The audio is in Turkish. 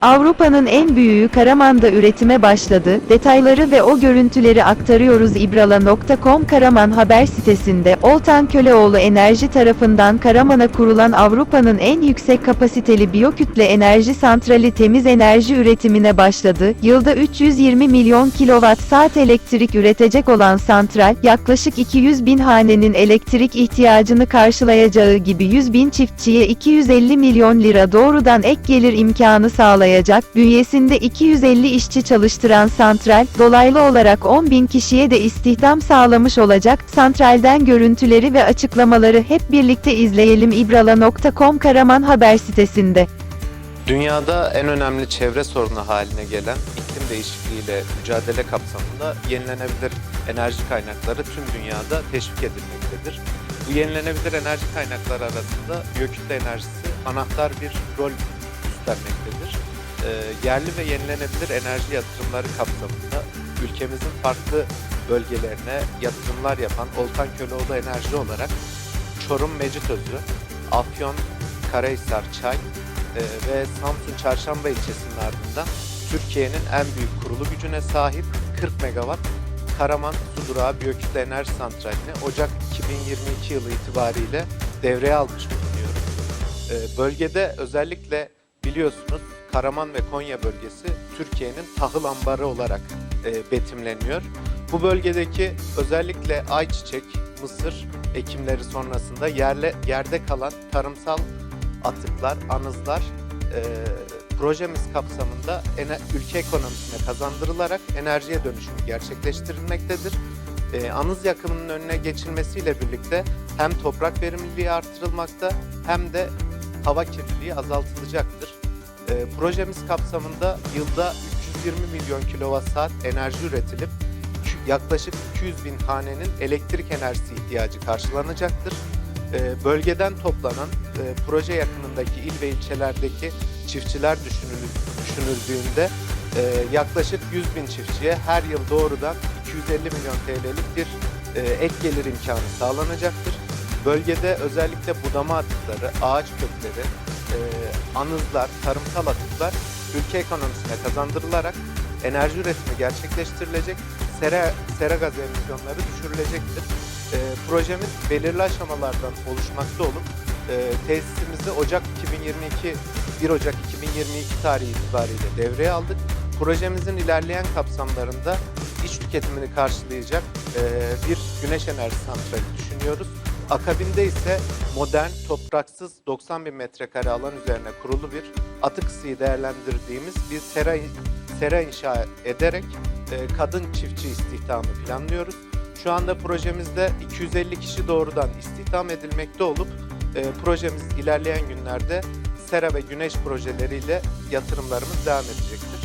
Avrupa'nın en büyüğü Karaman'da üretime başladı. Detayları ve o görüntüleri aktarıyoruz ibrala.com Karaman haber sitesinde. Oltan Köleoğlu Enerji tarafından Karaman'a kurulan Avrupa'nın en yüksek kapasiteli biyokütle enerji santrali temiz enerji üretimine başladı. Yılda 320 milyon kilowatt saat elektrik üretecek olan santral, yaklaşık 200 bin hanenin elektrik ihtiyacını karşılayacağı gibi 100 bin çiftçiye 250 milyon lira doğrudan ek gelir imkanı sağlayacak. Bünyesinde 250 işçi çalıştıran santral, dolaylı olarak 10 bin kişiye de istihdam sağlamış olacak. Santralden görüntüleri ve açıklamaları hep birlikte izleyelim ibrala.com Karaman haber sitesinde. Dünyada en önemli çevre sorunu haline gelen iklim değişikliğiyle mücadele kapsamında yenilenebilir enerji kaynakları tüm dünyada teşvik edilmektedir. Bu yenilenebilir enerji kaynakları arasında biyokütle enerjisi anahtar bir rol üstlenmektedir. Ee, yerli ve yenilenebilir enerji yatırımları kapsamında ülkemizin farklı bölgelerine yatırımlar yapan Oltan Köleoğlu Enerji olarak Çorum Mecitözü, Afyon Karahisar Çay, e, ve Samsun Çarşamba ilçesinin ardından Türkiye'nin en büyük kurulu gücüne sahip 40 megawatt Karaman Su Durağı Biyokütle Enerji Santrali'ni Ocak 2022 yılı itibariyle devreye almış bulunuyoruz. E, Bölgede özellikle biliyorsunuz Karaman ve Konya bölgesi Türkiye'nin tahıl ambarı olarak e, betimleniyor. Bu bölgedeki özellikle ayçiçek, mısır ekimleri sonrasında yerle, yerde kalan tarımsal atıklar, anızlar e, projemiz kapsamında ene- ülke ekonomisine kazandırılarak enerjiye dönüşümü gerçekleştirilmektedir. E, anız yakımının önüne geçilmesiyle birlikte hem toprak verimliliği artırılmakta hem de hava kirliliği azaltılacaktır. E, projemiz kapsamında yılda 320 milyon kilowatt saat enerji üretilip yaklaşık 200 bin hanenin elektrik enerjisi ihtiyacı karşılanacaktır. E, bölgeden toplanan e, proje yakınındaki il ve ilçelerdeki çiftçiler düşünüldüğünde e, yaklaşık 100 bin çiftçiye her yıl doğrudan 250 milyon TL'lik bir e, ek gelir imkanı sağlanacaktır. Bölgede özellikle budama atıkları, ağaç kökleri, anızlar, tarımsal atıklar ülke ekonomisine kazandırılarak enerji üretimi gerçekleştirilecek, sera, sera gaz emisyonları düşürülecektir. E, projemiz belirli aşamalardan oluşmakta olup e, tesisimizi Ocak 2022 1 Ocak 2022 tarihi itibariyle devreye aldık. Projemizin ilerleyen kapsamlarında iç tüketimini karşılayacak e, bir güneş enerji santrali düşünüyoruz. Akabinde ise modern, topraksız 90 bin metrekare alan üzerine kurulu bir atık ısıyı değerlendirdiğimiz bir sera, sera inşa ederek e, kadın çiftçi istihdamı planlıyoruz. Şu anda projemizde 250 kişi doğrudan istihdam edilmekte olup e, projemiz ilerleyen günlerde sera ve güneş projeleriyle yatırımlarımız devam edecektir.